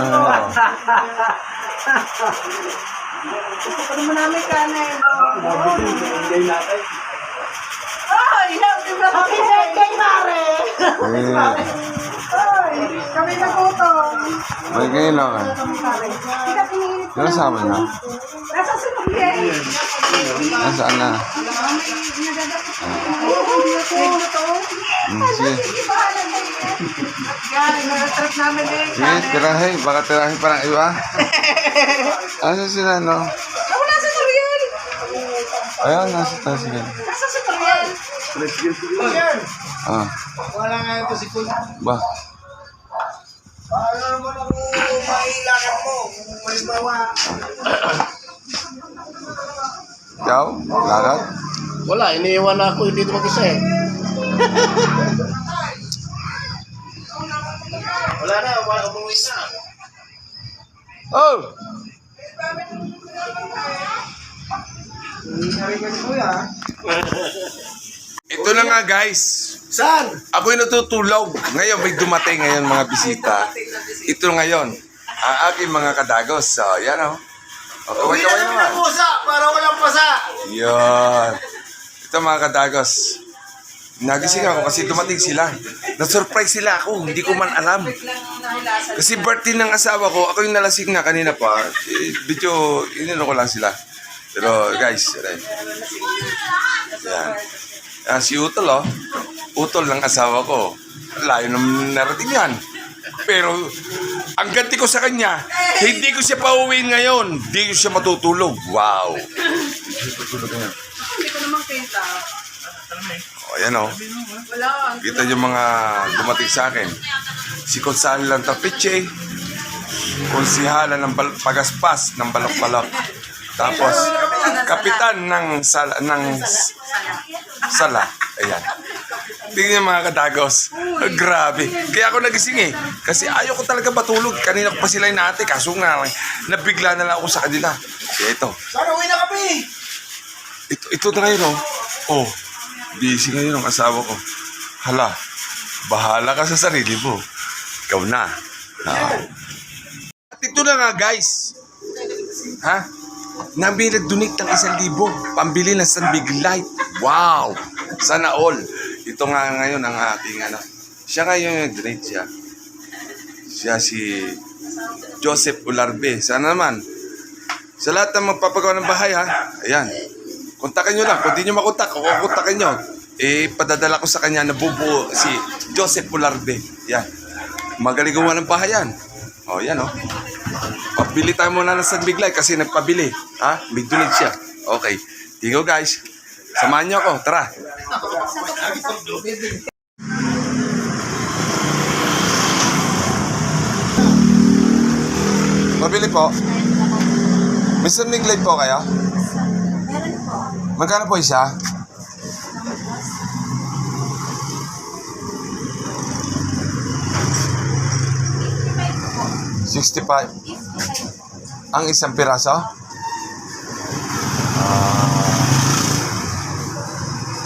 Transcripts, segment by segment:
Ah, Gusto ko naman namin kanin. Hindi natin. Ay, happy birthday, Mare! Ay, kami na po to. may kayo lang. Hindi ka pinilit ko. Ano sama na? Nasa si Miguel. Nasaan na? Hmm, sige. Sige, tirahin. Baka tirahin pa ng iba. Asa sila, no? Wala si Toriel. Ayan, nasa taas yan. Nasa Toriel. Ah, Wala nga ito si Kun. ba? Paano naman ako mailakan mo? Kung Halimbawa. Ikaw? Lakad? Wala, iniiwan na ako dito mag-isa eh. Wala na, wala umuwi na. Oh! Ito na nga guys. Saan? Ako'y natutulog. Ngayon may dumating ngayon mga bisita. Ito ngayon. Ang aking mga kadagos. So, yan o. Oh. Uwi Kaway-kaway na naman ang pusa para walang pasa. Yan. Ito mga kadagos. Nagising ako kasi dumating sila. Na-surprise sila ako. Hindi ko man alam. Kasi birthday ng asawa ko, ako yung nalasing na kanina pa. Eh, inino ko lang sila. Pero guys, yan. Yan. Ah, si Utol oh. Utol ng asawa ko. Layo ng narating yan. Pero, ang ganti ko sa kanya, hindi ko siya pauwiin ngayon. Hindi ko siya matutulog. Wow. Hindi ko naman kita. O, yan oh. Wala. Kita yung mga dumating sa akin. Si Consal lang tapiche. Konsihala ng pagaspas ng balok-balok. Tapos, kapitan ng sala, ng sala. Ayan. Tingnan mga kadagos. Grabe. Kaya ako nagising eh. Kasi ayaw ko talaga matulog. Kanina ko pa sila inaate. Kaso nga, nabigla na lang ako sa kanila. Kaya ito. Sana uwi na kami. Ito, ito na ngayon, oh. Oh, busy ngayon ang asawa ko. Hala, bahala ka sa sarili mo. Ikaw na. Ah. At ito na nga, guys. Ha? Nami nag-donate ng isang libo. Pambili ng San Big Light. Wow! Sana all. Ito nga ngayon ang ating ano. Siya ngayon yung nag-donate siya. Siya si Joseph Ularbe. Sana naman, sa lahat ng magpapagawa ng bahay ha, ayan, kontakin nyo lang. Kung di nyo makontak, o kontakin nyo. Eh, padadala ko sa kanya na bubuo si Joseph Pularbe. Yan. Magaling gumawa ng bahay yan. O, yan o. Pabili tayo muna ng San Biglay kasi nagpabili. Ha? May donate siya. Okay. Tigo guys. Samahan nyo ako. Tara. Pabili po. May San Biglay po kayo? Meron po. Magkano po isa? Sixty-five. Ang isang piraso?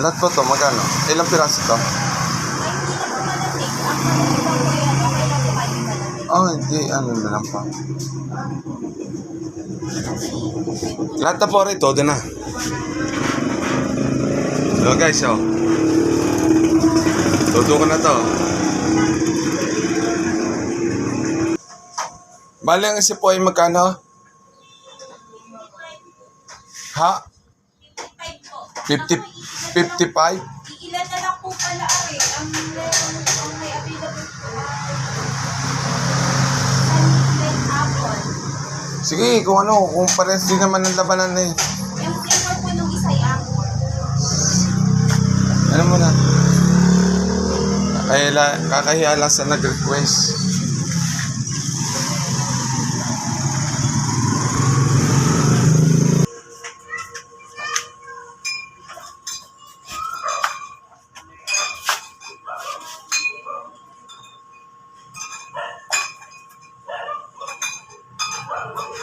Lahat po to, magkano? Ilang piraso to? Oh, hindi. Ano na lang po. Lahat na po rito, doon na. So guys, oh. Todo ko na to. Bali ang isa po ay magkano? Ha? 50, 55? Ilan na lang po pala ari. Ang meron ang may available po. Sunny apple. Sige, kung ano, kung pares din naman ang labanan eh. Yung flavor po nung isa'y apple. Ano mo na? Kaya kakahiya lang sa nag-request.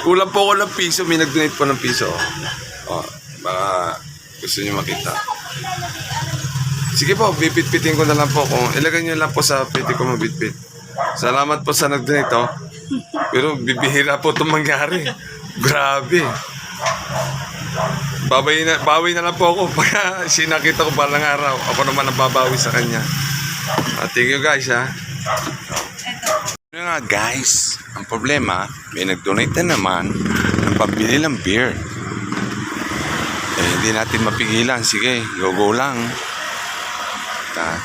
Kulang po ako ng piso. May nag-donate po ng piso. Oh, baka gusto nyo makita. Sige po, bibitbitin ko na lang po. Kung ilagay nyo lang po sa pwede ko mabitbit. Salamat po sa nag-donate, oh. Pero bibihira po itong mangyari. Grabe. Babay na, bawi na lang po ako pagka sinakita ko balang araw. Ako naman ang babawi sa kanya. Ah, thank you guys, ha. Nga guys, ang problema, may nag-donate na naman ng pambili ng beer. Eh, hindi natin mapigilan. Sige, go-go lang. Ta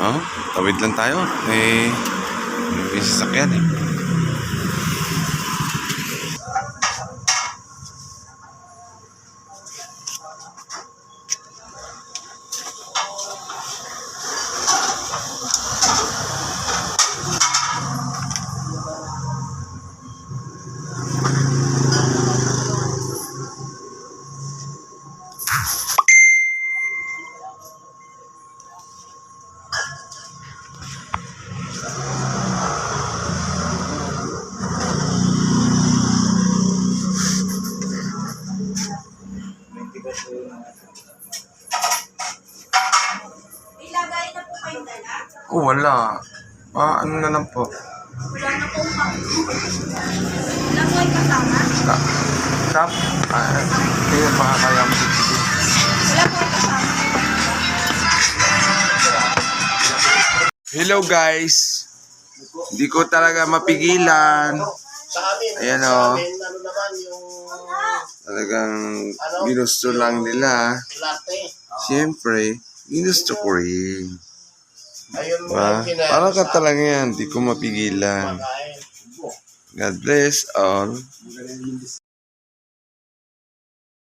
oh, tawid lang tayo. Eh, may sasakyan eh. Dala. Oh, wala. Ah, ano na lang po. Wala na pong pang... Wala po ay kasama. Tap. Tap. Ah, hindi na pa kaya mo. Wala po ay kasama. Hello guys. Hindi ko talaga mapigilan. Sa amin, Ayan, sa oh. amin, ano naman yung Talagang ginusto lang nila. latte. Siyempre, ginusto ko rin. Ayun mo Diba? Parang ka talaga yan. Hindi ko mapigilan. God bless all.